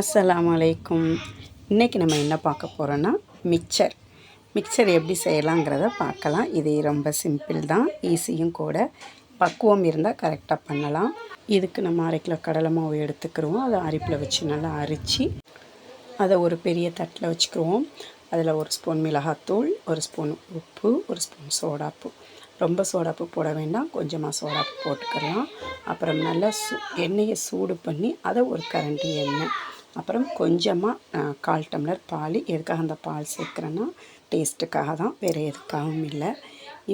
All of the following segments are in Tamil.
அஸ்லாம் அலைக்கும். இன்றைக்கி நம்ம என்ன பார்க்க போகிறோன்னா மிக்சர். மிக்சர் எப்படி செய்யலாங்கிறத பார்க்கலாம். இது ரொம்ப சிம்பிள் தான். ஈஸியும் கூட. பக்குவம் இருந்தால் கரெக்டாக பண்ணலாம். இதுக்கு நம்ம அரை கிலோ கடலை மாவு எடுத்துக்கிறோம் அதை அரிப்பில் வச்சு நல்லா அரித்து அதை ஒரு பெரிய தட்டில் வச்சுக்கிருவோம். அதில் ஒரு ஸ்பூன் மிளகாத்தூள் ஒரு ஸ்பூன் உப்பு ஒரு ஸ்பூன் சோடாப்பு. ரொம்ப சோடாப்பு போட வேண்டாம். கொஞ்சமாக சோடாப்பு போட்டுக்கலாம் அப்புறம் நல்லா சூ எண்ணெயை சூடு பண்ணி அதை ஒரு கரண்டி எண்ணெய். அப்புறம் கொஞ்சமாக கால் டம்ளர் பால். எதுக்காக அந்த பால் சேர்க்குறேன்னா டேஸ்ட்டுக்காக தான். வேறு எதுக்காகவும் இல்லை.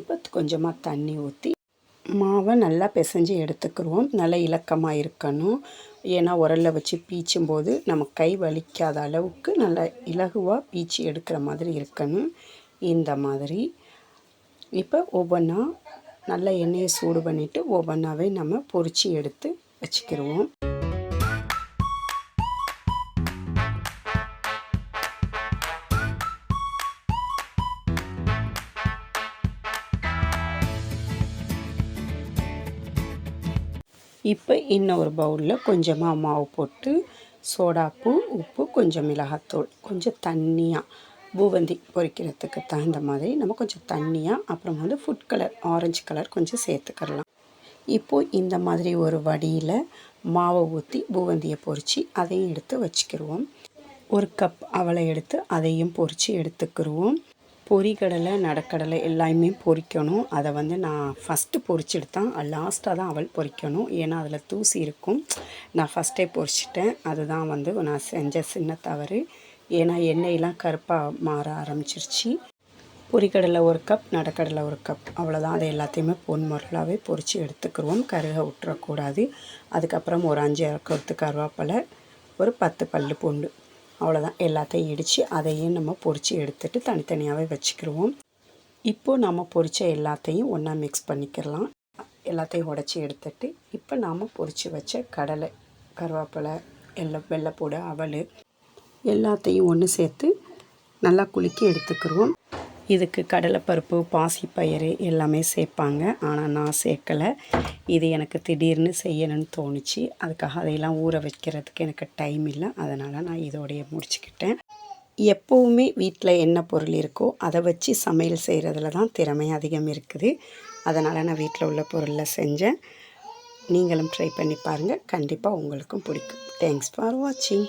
இப்போ கொஞ்சமாக தண்ணி ஊற்றி மாவை நல்லா பிசைஞ்சு எடுத்துக்கிருவோம். நல்லா இலக்கமாக இருக்கணும். ஏன்னா உரலில் வச்சு பீச்சும்போது நம்ம கை வலிக்காத அளவுக்கு நல்லா இலகுவாக பீச்சு எடுக்கிற மாதிரி இருக்கணும். இந்த மாதிரி. இப்போ ஒவ்வொன்றா நல்லா எண்ணெயை சூடு பண்ணிவிட்டு ஒவ்வொன்றாவே நம்ம பொரித்து எடுத்து வச்சுக்கிடுவோம் இப்போ இன்னொரு பவுலில் கொஞ்சமாக மாவு போட்டு சோடாப்பு உப்பு கொஞ்சம் மிளகாத்தூள் கொஞ்சம் தண்ணியாக பூவந்தி பொரிக்கிறதுக்கு தகுந்த மாதிரி நம்ம கொஞ்சம் தண்ணியாக அப்புறம் வந்து ஃபுட் கலர் ஆரஞ்சு கலர் கொஞ்சம் சேர்த்துக்கிறலாம். இப்போது இந்த மாதிரி ஒரு வடியில் மாவை ஊற்றி பூவந்தியை பொறிச்சு அதையும் எடுத்து வச்சுக்கிடுவோம் ஒரு கப் அவளை எடுத்து அதையும் பொறிச்சு எடுத்துக்கிடுவோம் பொரிகடலை நடக்கடலை எல்லாமே பொரிக்கணும் அதை வந்து நான் ஃபஸ்ட்டு பொரிச்சிட்டு தான் லாஸ்ட்டாக தான் அவள் பொரிக்கணும் ஏன்னா அதில் தூசி இருக்கும். நான் ஃபஸ்ட்டே பொரிச்சிட்டேன் அதுதான் வந்து நான் செஞ்ச சின்ன தவறு. ஏன்னா எண்ணெயெலாம் கருப்பாக மாற ஆரம்பிச்சிருச்சு. பொரிக்கடலை ஒரு கப் நடக்கடலை ஒரு கப் அவ்வளோதான் அதை எல்லாத்தையுமே பொன் முரலாகவே பொரித்து எடுத்துக்கிடுவோம் கருக விட்டுறக்கூடாது. அதுக்கப்புறம் ஒரு அஞ்சு கருத்து கருவேப்பிலை ஒரு பத்து பல் பூண்டு. அவ்வளோதான் எல்லாத்தையும் இடித்து அதையும் நம்ம பொரித்து எடுத்துகிட்டு தனித்தனியாகவே வச்சுக்கிடுவோம் இப்போது நம்ம பொரித்த எல்லாத்தையும் ஒன்றா மிக்ஸ் பண்ணிக்கிறலாம் எல்லாத்தையும் உடச்சி எடுத்துட்டு இப்போ நாம் பொரித்து வச்ச கடலை கருவேப்பிலை எல்லாம் வெள்ளைப்பூடு அவல் எல்லாத்தையும் ஒன்று சேர்த்து நல்லா குலுக்கி எடுத்துக்கிடுவோம் இதுக்கு கடலைப்பருப்பு பாசிப்பயிறு எல்லாமே சேர்ப்பாங்க. ஆனால் நான் சேர்க்கலை. இது எனக்கு திடீர்னு செய்யணும்னு தோணுச்சு. அதுக்காக அதையெல்லாம் ஊற வைக்கிறதுக்கு எனக்கு டைம் இல்லை. அதனால் நான் இதோடைய முடிச்சுக்கிட்டேன். எப்போவுமே வீட்டில் என்ன பொருள் இருக்கோ அதை வச்சு சமையல் செய்கிறதுல தான் திறமை அதிகம் இருக்குது. அதனால் நான் வீட்டில் உள்ள பொருளில் செஞ்சேன். நீங்களும் ட்ரை பண்ணி பாருங்கள் கண்டிப்பாக உங்களுக்கும் பிடிக்கும். தேங்க்ஸ் ஃபார் வாட்சிங்